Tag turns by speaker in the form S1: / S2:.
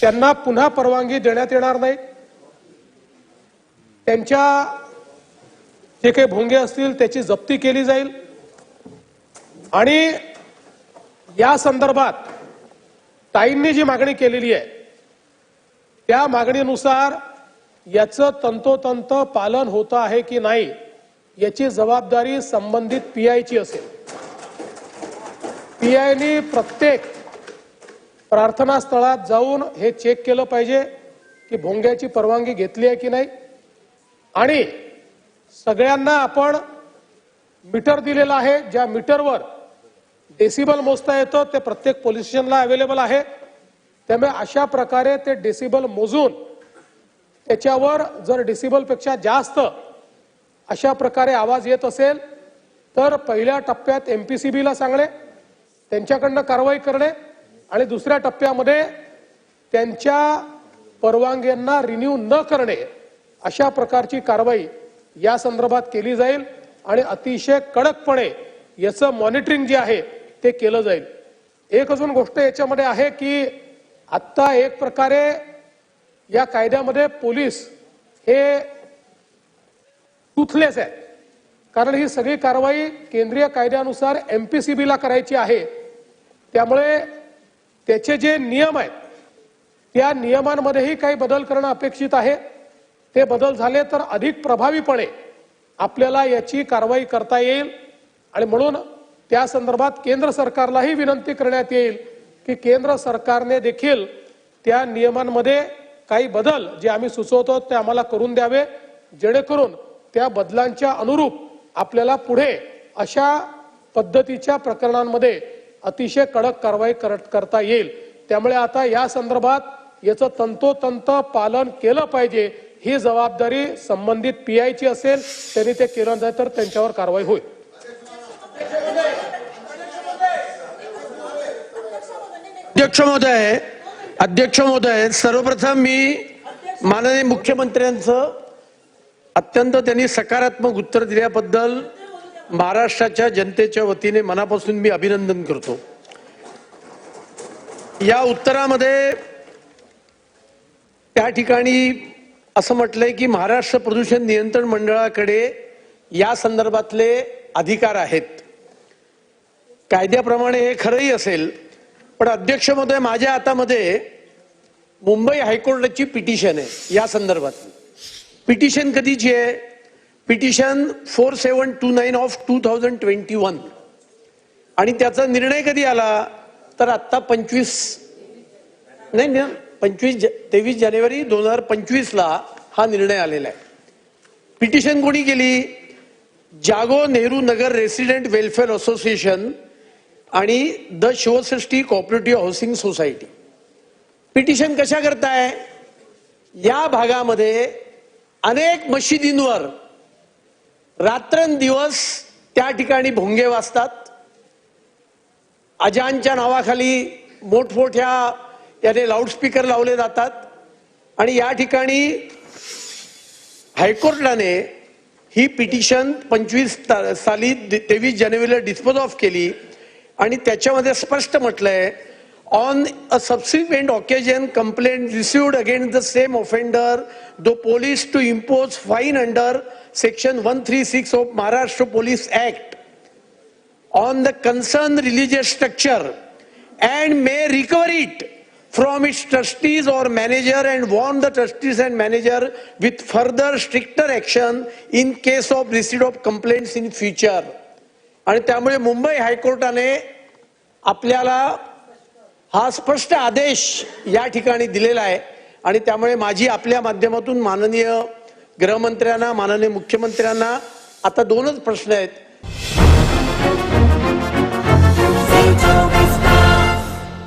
S1: त्यांना पुन्हा परवानगी देण्यात येणार नाही. त्यांच्या जे काही भोंगे असतील त्याची जप्ती केली जाईल. आणि या संदर्भात ताईंनी जी मागणी केलेली आहे त्या मागणीनुसार याचं तंतोतंत पालन होतं आहे की नाही याची जबाबदारी संबंधित पीआयची असेल. पीआयनी प्रत्येक प्रार्थना स्थळात जाऊन हे चेक केलं पाहिजे की भोंग्याची परवानगी घेतली आहे की नाही. आणि सगळ्यांना आपण मीटर दिलेलं आहे ज्या मीटरवर डेसिबल मोजता येतं ते प्रत्येक पोलीस स्टेशनला अवेलेबल आहे. त्यामुळे अशा प्रकारे ते डेसिबल मोजून त्याच्यावर जर डेसिबलपेक्षा जास्त अशा प्रकारे आवाज येत असेल तर पहिल्या टप्प्यात एम पी सी बीला सांगणे त्यांच्याकडनं कारवाई करणे आणि दुसऱ्या टप्प्यामध्ये त्यांच्या परवानग्यांना रिन्यू न करणे अशा प्रकारची कारवाई या संदर्भात केली जाईल आणि अतिशय कडकपणे याचं मॉनिटरिंग जे आहे ते केलं जाईल. एक अजून गोष्ट याच्यामध्ये आहे की आत्ता एक प्रकारे या कायद्यामध्ये पोलीस हे टुथलेस आहे कारण ही सगळी कारवाई केंद्रीय कायद्यानुसार एमपीसीबीला करायची आहे. त्यामुळे त्याचे जे नियम आहेत त्या नियमांमध्येही काही बदल करणं अपेक्षित आहे. ते बदल झाले तर अधिक प्रभावीपणे आपल्याला याची कारवाई करता येईल आणि म्हणून त्या संदर्भात केंद्र सरकारलाही विनंती करण्यात येईल की केंद्र सरकारने देखील त्या नियमांमध्ये काही बदल जे आम्ही सुचवतो ते आम्हाला करून द्यावे जेणेकरून त्या बदलांच्या अनुरूप आपल्याला पुढे अशा पद्धतीच्या प्रकरणांमध्ये अतिशय कडक कारवाई कर- करता येईल. त्यामुळे आता या संदर्भात याचं तंतोतंत पालन केलं पाहिजे. ही जबाबदारी संबंधित पीआयची असेल त्यांनी ते केलं नाही तर त्यांच्यावर कारवाई होईल.
S2: अध्यक्ष महोदय अध्यक्ष महोदय सर्वप्रथम मी माननीय मुख्यमंत्र्यांचं अत्यंत त्यांनी सकारात्मक उत्तर दिल्याबद्दल महाराष्ट्राच्या जनतेच्या वतीने मनापासून मी अभिनंदन करतो. या उत्तरामध्ये त्या ठिकाणी असं म्हटलंय की महाराष्ट्र प्रदूषण नियंत्रण मंडळाकडे या संदर्भातले अधिकार आहेत. कायद्याप्रमाणे हे खरंही असेल पण अध्यक्ष महोदय माझ्या हातामध्ये मुंबई हायकोर्टाची पिटिशन आहे या संदर्भात पिटिशन कधीची आहे? Petition four seven two nine of two thousand twenty one आणि त्याचा निर्णय कधी आला? तर आत्ता पंचवीस नाही ना पंचवीस ज- तेवीस जानेवारी दोन हजार पंचवीसला हा निर्णय आलेला आहे. पिटिशन कोणी केली? Jago Nehru Nagar resident welfare association आणि the Shivsrishti cooperative housing society petition कशा करताय या भागामध्ये अनेक मशिदींवर रात्रंदिवस त्या ठिकाणी भोंगे वाजतात. अजानच्या नावाखाली मोठमोठ्या याने लाऊडस्पीकर लावले जातात. आणि या ठिकाणी हायकोर्टाने ही पिटिशन पंचवीस साली तेवीस जानेवारीला डिस्पोज ऑफ केली. आणि त्याच्यामध्ये स्पष्ट म्हटलंय on a subsequent occasion complaint received against the same offender the police to impose fine under section one three six of Maharashtra police act on the concerned religious structure and may recover it from its trustees or manager and warn the trustees and manager with further stricter action in case of receipt of complaints in future आणि त्यामुळे मुंबई हायकोर्टाने आपल्याला हा स्पष्ट आदेश या ठिकाणी दिलेला आहे आणि त्यामुळे माझी आपल्या माध्यमातून माननीय गृहमंत्र्यांना माननीय मुख्यमंत्र्यांना आता दोनच प्रश्न आहेत.